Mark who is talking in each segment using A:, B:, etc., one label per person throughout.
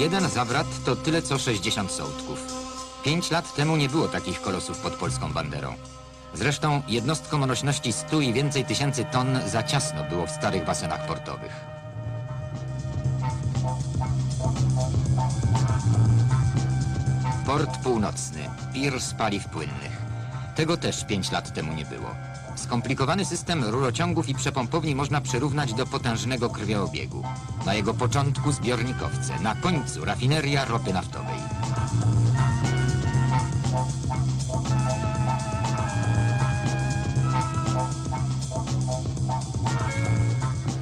A: Jeden zawrat to tyle co 60 sołtków. Pięć lat temu nie było takich kolosów pod polską banderą. Zresztą jednostkom o nośności 100 i więcej tysięcy ton za ciasno było w starych basenach portowych. Port północny, pirs paliw płynnych. Tego też pięć lat temu nie było. Skomplikowany system rurociągów i przepompowni można przyrównać do potężnego krwioobiegu. Na jego początku zbiornikowce, na końcu rafineria ropy naftowej.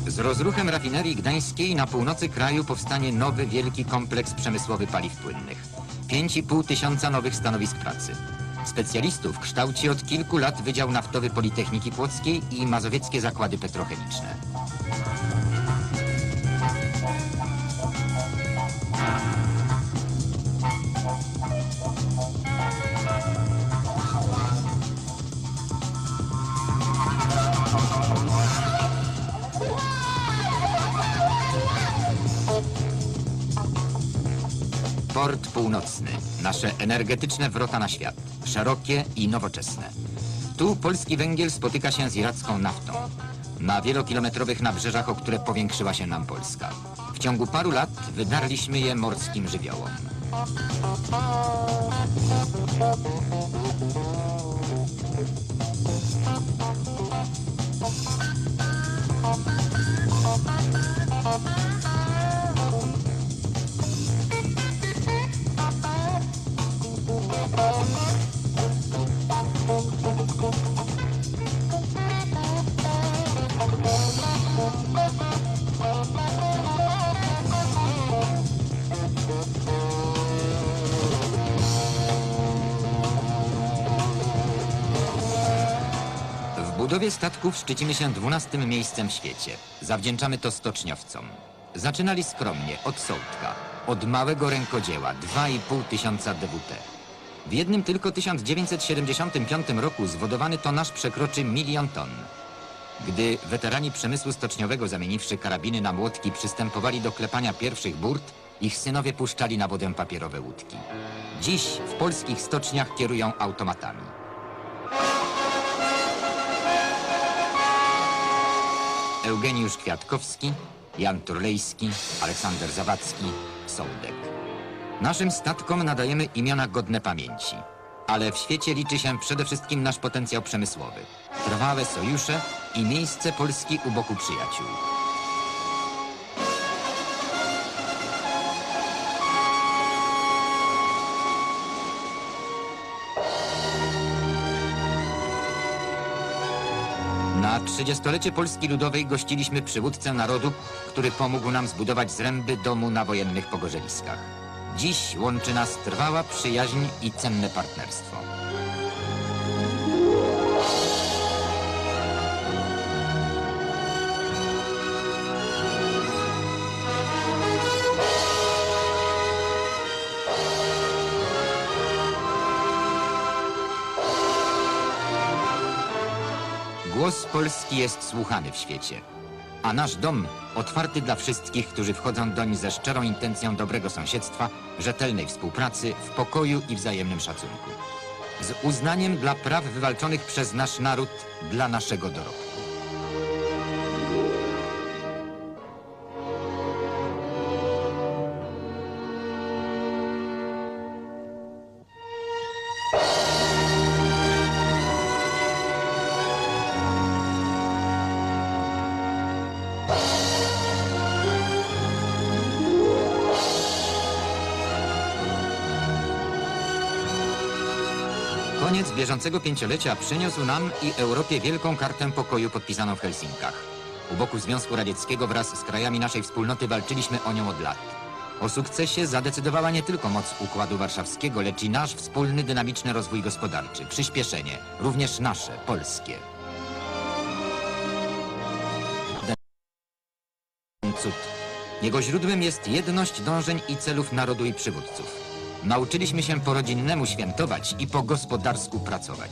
A: Z rozruchem rafinerii gdańskiej na północy kraju powstanie nowy wielki kompleks przemysłowy paliw płynnych. 5,5 tysiąca nowych stanowisk pracy. Specjalistów kształci od kilku lat Wydział Naftowy Politechniki Płockiej i Mazowieckie Zakłady Petrochemiczne. Port Północny. Nasze energetyczne wrota na świat. Szerokie i nowoczesne. Tu polski węgiel spotyka się z iracką naftą. Na wielokilometrowych nabrzeżach, o które powiększyła się nam Polska. W ciągu paru lat wydarliśmy je morskim żywiołom. W budowie statków szczycimy się 12 miejscem w świecie. Zawdzięczamy to stoczniowcom. Zaczynali skromnie, od sołtka, od małego rękodzieła, 2,5 tysiąca DWT. W jednym tylko 1975 roku zwodowany tonaż przekroczy milion ton. Gdy weterani przemysłu stoczniowego zamieniwszy karabiny na młotki przystępowali do klepania pierwszych burt, ich synowie puszczali na wodę papierowe łódki. Dziś w polskich stoczniach kierują automatami. Eugeniusz Kwiatkowski, Jan Turlejski, Aleksander Zawadzki, Sołdek. Naszym statkom nadajemy imiona godne pamięci. Ale w świecie liczy się przede wszystkim nasz potencjał przemysłowy, trwałe sojusze i miejsce Polski u boku przyjaciół. Na 30-lecie Polski Ludowej gościliśmy przywódcę narodu, który pomógł nam zbudować zręby domu na wojennych pogorzeliskach. Dziś łączy nas trwała przyjaźń i cenne partnerstwo. Głos Polski jest słuchany w świecie, a nasz dom otwarty dla wszystkich, którzy wchodzą doń ze szczerą intencją dobrego sąsiedztwa, rzetelnej współpracy, w pokoju i wzajemnym szacunku. Z uznaniem dla praw wywalczonych przez nasz naród dla naszego dorobku. Koniec bieżącego pięciolecia przyniósł nam i Europie wielką kartę pokoju podpisaną w Helsinkach. U boku Związku Radzieckiego wraz z krajami naszej wspólnoty walczyliśmy o nią od lat. O sukcesie zadecydowała nie tylko moc Układu Warszawskiego, lecz i nasz wspólny dynamiczny rozwój gospodarczy, przyspieszenie, również nasze, polskie. Cud. Jego źródłem jest jedność dążeń i celów narodu i przywódców. Nauczyliśmy się po rodzinnemu świętować i po gospodarsku pracować.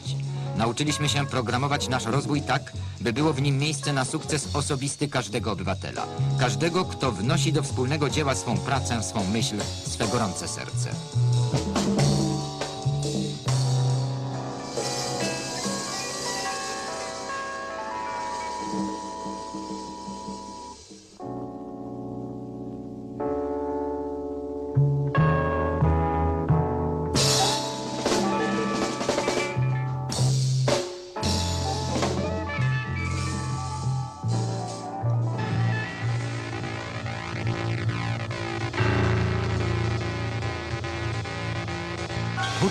A: Nauczyliśmy się programować nasz rozwój tak, by było w nim miejsce na sukces osobisty każdego obywatela. Każdego, kto wnosi do wspólnego dzieła swą pracę, swą myśl, swe gorące serce.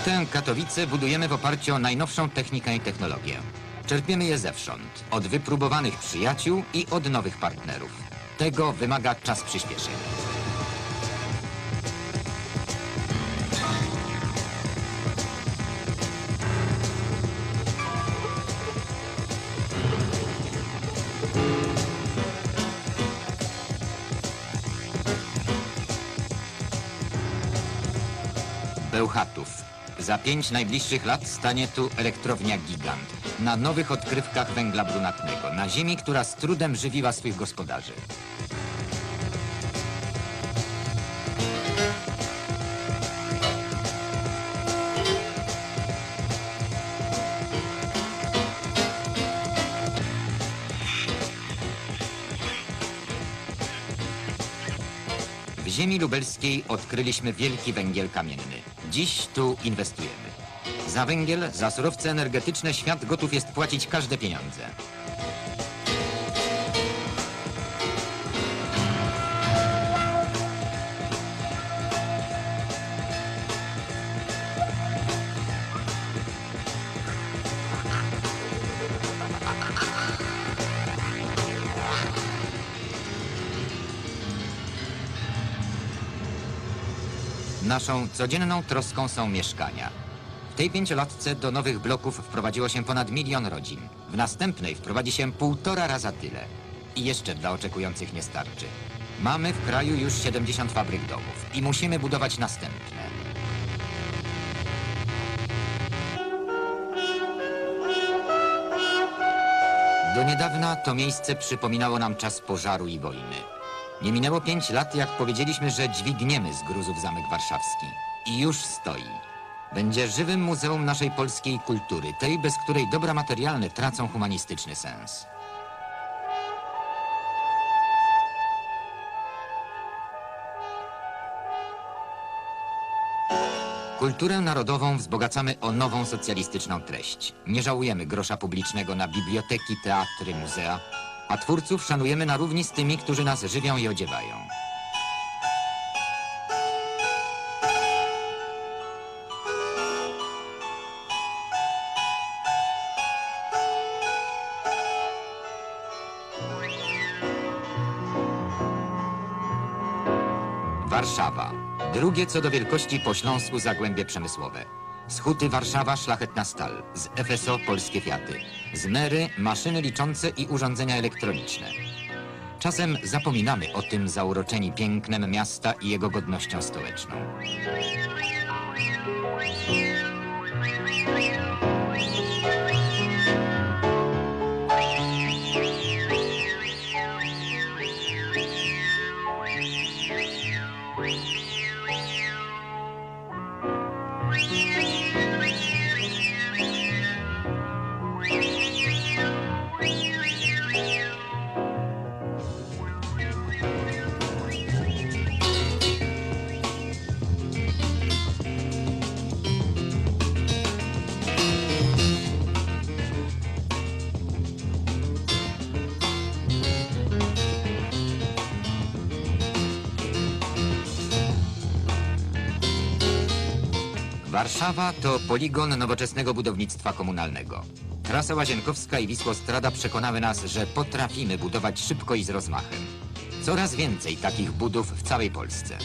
A: Hutę Katowice budujemy w oparciu o najnowszą technikę i technologię. Czerpiemy je zewsząd, od wypróbowanych przyjaciół i od nowych partnerów. Tego wymaga czas przyspieszenia. Bełchatów. Za pięć najbliższych lat stanie tu elektrownia Gigant. Na nowych odkrywkach węgla brunatnego. Na ziemi, która z trudem żywiła swych gospodarzy. Ziemi lubelskiej odkryliśmy wielki węgiel kamienny. Dziś tu inwestujemy. Za węgiel, za surowce energetyczne świat gotów jest płacić każde pieniądze. Naszą codzienną troską są mieszkania. W tej pięciolatce do nowych bloków wprowadziło się ponad milion rodzin. W następnej wprowadzi się półtora raza tyle. I jeszcze dla oczekujących nie starczy. Mamy w kraju już 70 fabryk domów i musimy budować następne. Do niedawna to miejsce przypominało nam czas pożaru i wojny. Nie minęło pięć lat, jak powiedzieliśmy, że dźwigniemy z gruzów Zamek Warszawski. I już stoi. Będzie żywym muzeum naszej polskiej kultury, tej, bez której dobra materialne tracą humanistyczny sens. Kulturę narodową wzbogacamy o nową socjalistyczną treść. Nie żałujemy grosza publicznego na biblioteki, teatry, muzea, a twórców szanujemy na równi z tymi, którzy nas żywią i odziewają. Warszawa. Drugie co do wielkości po Śląsku Zagłębie Przemysłowe. Z Huty Warszawa szlachetna stal, z FSO polskie Fiaty, z Mery maszyny liczące i urządzenia elektroniczne. Czasem zapominamy o tym zauroczeni pięknem miasta i jego godnością stołeczną. Warszawa to poligon nowoczesnego budownictwa komunalnego. Trasa Łazienkowska i Wisłostrada przekonały nas, że potrafimy budować szybko i z rozmachem. Coraz więcej takich budów w całej Polsce.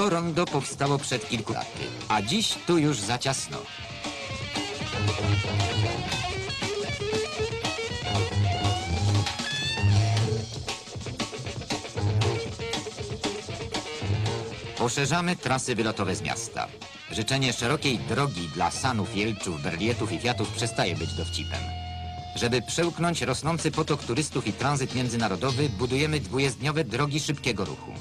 A: To rondo powstało przed kilku laty, a dziś tu już za ciasno. Poszerzamy trasy wylotowe z miasta. Życzenie szerokiej drogi dla Sanów, Jelczów, Berlietów i Fiatów przestaje być dowcipem. Żeby przełknąć rosnący potok turystów i tranzyt międzynarodowy, budujemy dwujezdniowe drogi szybkiego ruchu.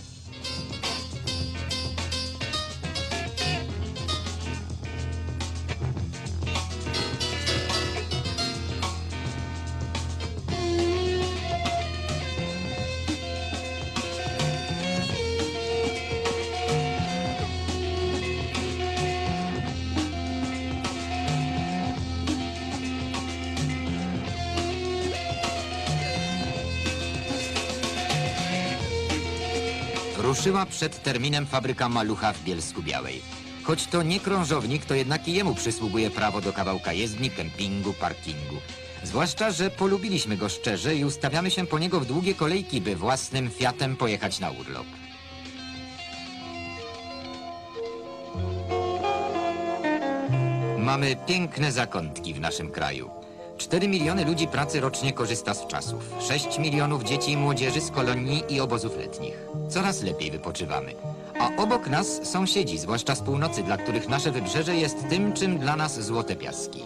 A: Ruszyła przed terminem fabryka Malucha w Bielsku Białej. Choć to nie krążownik, to jednak i jemu przysługuje prawo do kawałka jezdni, kempingu, parkingu. Zwłaszcza, że polubiliśmy go szczerze i ustawiamy się po niego w długie kolejki, by własnym Fiatem pojechać na urlop. Mamy piękne zakątki w naszym kraju. 4 miliony ludzi pracy rocznie korzysta z czasów. 6 milionów dzieci i młodzieży z kolonii i obozów letnich. Coraz lepiej wypoczywamy. A obok nas sąsiedzi, zwłaszcza z północy, dla których nasze wybrzeże jest tym, czym dla nas złote piaski.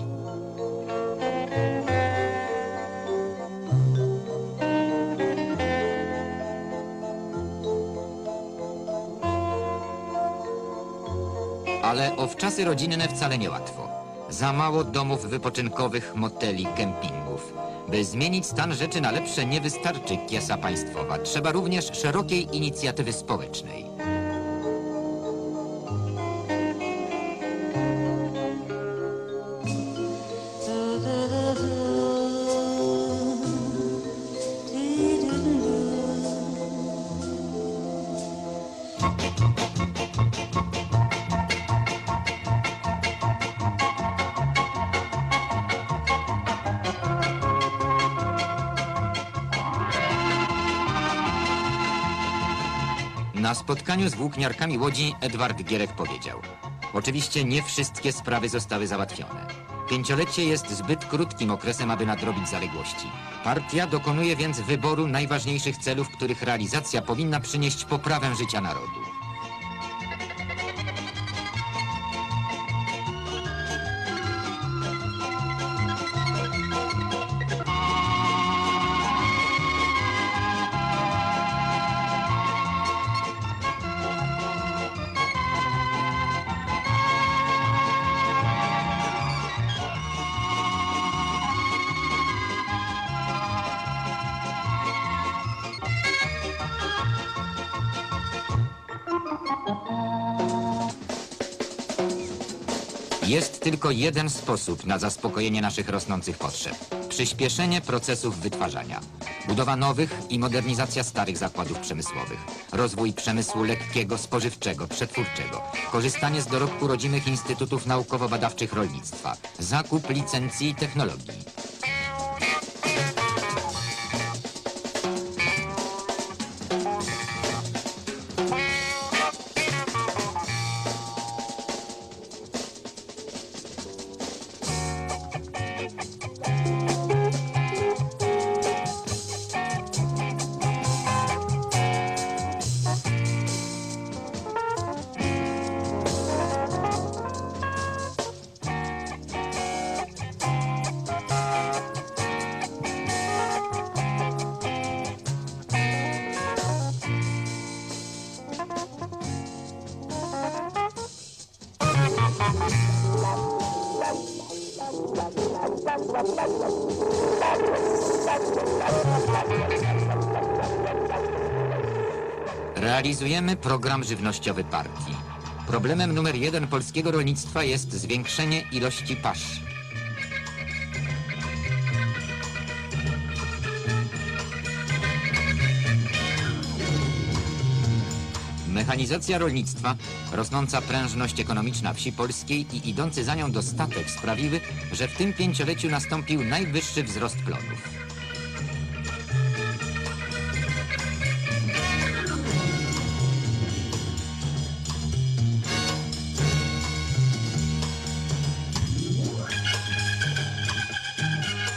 A: Ale o wczasy rodzinne wcale niełatwo. Za mało domów wypoczynkowych, moteli, kempingów. By zmienić stan rzeczy na lepsze nie wystarczy kiesa państwowa. Trzeba również szerokiej inicjatywy społecznej. Na spotkaniu z włókniarkami Łodzi Edward Gierek powiedział Oczywiście nie wszystkie sprawy zostały załatwione. Pięciolecie jest zbyt krótkim okresem, aby nadrobić zaległości. Partia dokonuje więc wyboru najważniejszych celów, których realizacja powinna przynieść poprawę życia narodu. Jest tylko jeden sposób na zaspokojenie naszych rosnących potrzeb. Przyspieszenie procesów wytwarzania. Budowa nowych i modernizacja starych zakładów przemysłowych. Rozwój przemysłu lekkiego, spożywczego, przetwórczego. Korzystanie z dorobku rodzimych instytutów naukowo-badawczych rolnictwa. Zakup licencji i technologii. Realizujemy program żywnościowy partii. Problemem numer jeden polskiego rolnictwa jest zwiększenie ilości pasz. mechanizacja rolnictwa, rosnąca prężność ekonomiczna wsi polskiej i idący za nią dostatek sprawiły, że w tym pięcioleciu nastąpił najwyższy wzrost plonów.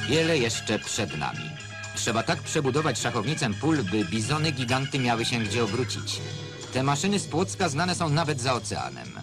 A: Wiele jeszcze przed nami. Trzeba tak przebudować szachownicę pól, by bizony giganty miały się gdzie obrócić. Te maszyny z znane są nawet za oceanem.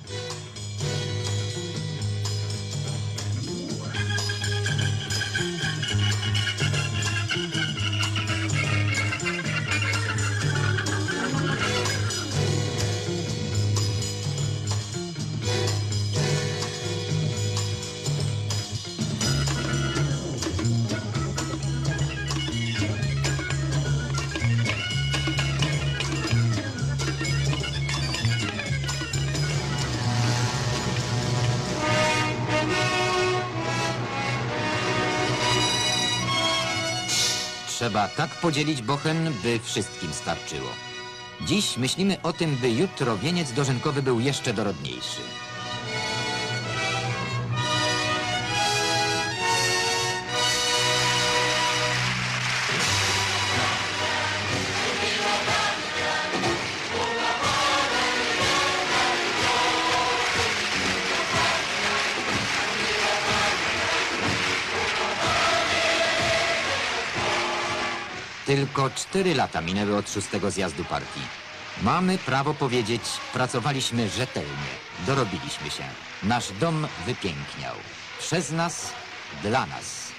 A: Trzeba tak podzielić bochen, by wszystkim starczyło. Dziś myślimy o tym, by jutro wieniec dożynkowy był jeszcze dorodniejszy. Tylko cztery lata minęły od szóstego zjazdu partii. Mamy prawo powiedzieć, pracowaliśmy rzetelnie, dorobiliśmy się. Nasz dom wypiękniał. Przez nas, dla nas.